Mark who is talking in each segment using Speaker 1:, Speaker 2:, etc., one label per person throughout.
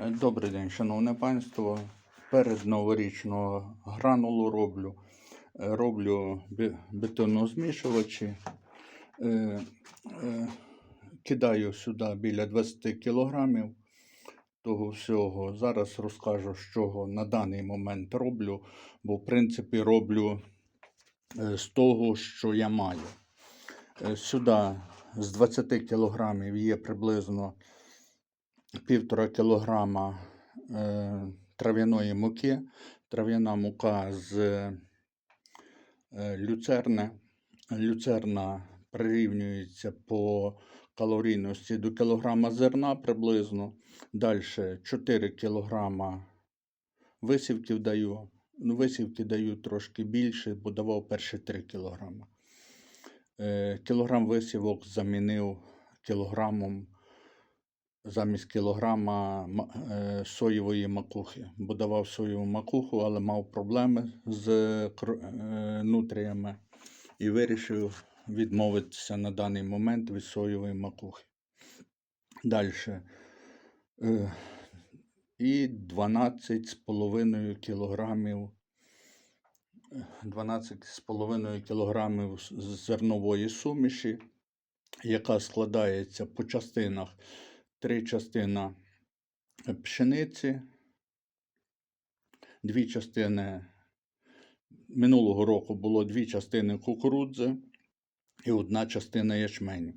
Speaker 1: Е, Добрий день, шановне панство. Перед новорічного гранулу роблю. Е, Роблю бетонозмішувачі. Е, Кидаю сюди біля 20 кілограмів того всього. Зараз розкажу, чого на даний момент роблю, бо в принципі роблю з того, що я маю. Сюди з 20 кілограмів є приблизно півтора кілограма е, трав'яної муки. Трав'яна мука з е, люцерни. Люцерна прирівнюється по калорійності до кілограма зерна приблизно. Далі 4 кілограма висівків даю. Ну, висівки даю трошки більше, бо давав перші 3 кілограма. Е, Кілограм висівок замінив кілограмом замість кілограма е, соєвої макухи, бо давав соєву макуху, але мав проблеми з е, нутріями і вирішив відмовитися на даний момент від соєвої макухи. Далі. І 12,5 кілограмів 12,5 кілограмів зернової суміші, яка складається по частинах. Три частина пшениці, дві частини минулого року було дві частини кукурудзи і одна частина ячменю.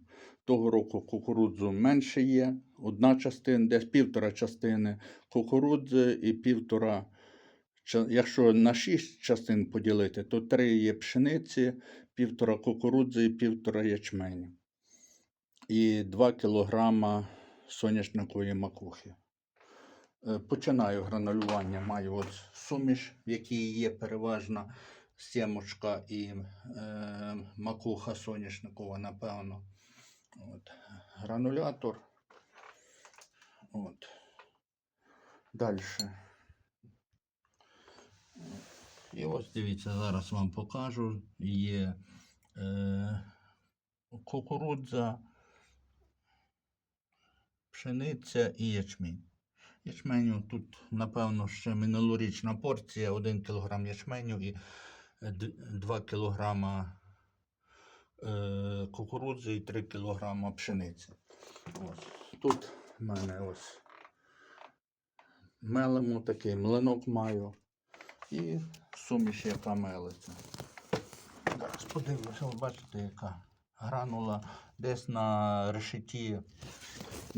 Speaker 1: Того року кукурудзу менше є, одна частина, десь півтора частини кукурудзи і півтора. Якщо на шість частин поділити, то три є пшениці, півтора кукурудзи і півтора ячменю. І 2 кілограма соняшникової макухи. Е, Починаю гранулювання. Маю от суміш, в якій є переважна сімочка і е, макуха соняшникова, напевно. От. Гранулятор. От. Далі. І ось дивіться, зараз вам покажу. Є е, кукурудза, пшениця і ячмінь. Ячменю тут, напевно, ще минулорічна порція, 1 кг ячменю і 2 кг е, кукурудзи і 3 кг пшениці. Ось. Тут в мене ось мелимо такий млинок маю і суміш, яка мелиться. Зараз подивлюся, бачите, яка гранула десь на решеті.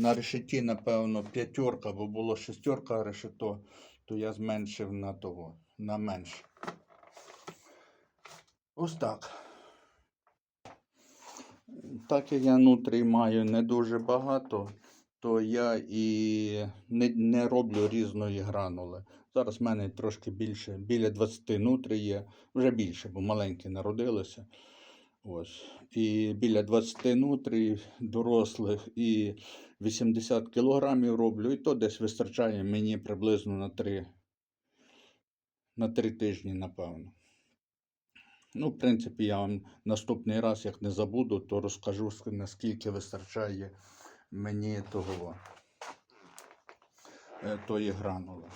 Speaker 1: На решеті, напевно, п'ятерка, бо було шестерка решето, то я зменшив на того, на менше. Ось так. Так як я нутрій маю не дуже багато, то я і не, не роблю різної гранули. Зараз в мене трошки більше, біля 20 нутрій є, вже більше, бо маленькі народилися. Ось. І біля 20 нутрій дорослих і 80 кілограмів роблю, і то десь вистачає мені приблизно на 3, на 3 тижні, напевно. Ну, в принципі, я вам наступний раз, як не забуду, то розкажу, наскільки вистачає мені того е, тої гранули.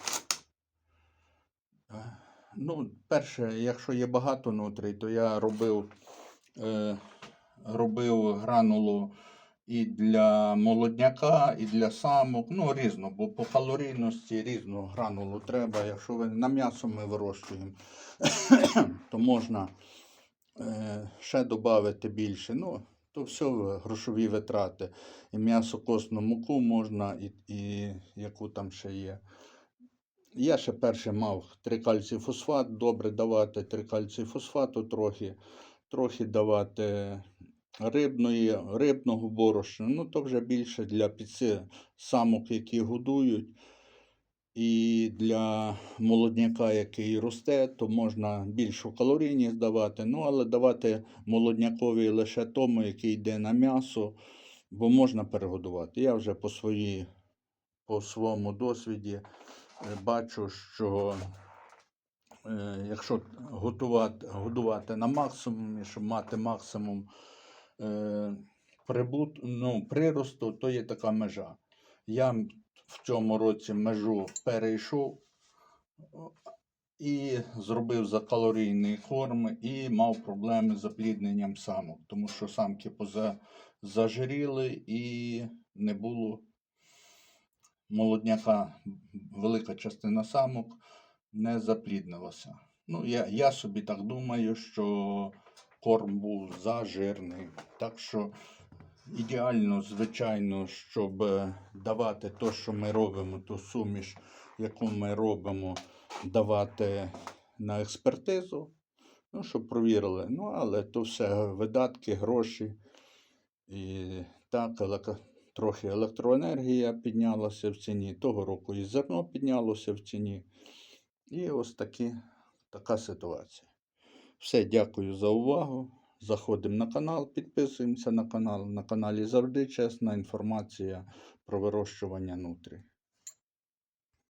Speaker 1: Е, Ну, перше, якщо є багато нутрій, то я робив, робив гранулу і для молодняка, і для самок. Ну, різно, бо по калорійності різну гранулу треба. Якщо ви на м'ясо ми вирощуємо, то можна е, ще додати більше. Ну, то все грошові витрати. І м'ясо косну муку можна, і, і яку там ще є. Я ще перше мав трикальцій фосфат, добре давати трикальцій фосфату трохи, трохи давати рибної, рибного борошна. Ну, то вже більше для підси самок, які годують. І для молодняка, який росте, то можна більшу калорійність давати. Ну, але давати молоднякові лише тому, який йде на м'ясо, бо можна перегодувати. Я вже по, свої, по своєму досвіді е, бачу, що якщо готувати, годувати на максимумі, щоб мати максимум е, прибут, ну, приросту, то є така межа. Я в цьому році межу перейшов і зробив закалорійний корм і мав проблеми з заплідненням самок, тому що самки поза, зажиріли і не було молодняка. Велика частина самок не запліднилася. Ну, я, я собі так думаю, що корм був зажирний. Так що ідеально, звичайно, щоб е, давати те, що ми робимо, ту суміш, яку ми робимо, давати на експертизу, ну, щоб провірили. Ну, але то все видатки, гроші. І так, елек- трохи електроенергія піднялася в ціні. Того року і зерно піднялося в ціні. І ось такі, така ситуація. Все, дякую за увагу. Заходимо на канал, підписуємося на канал. На каналі завжди чесна інформація про вирощування нутрі.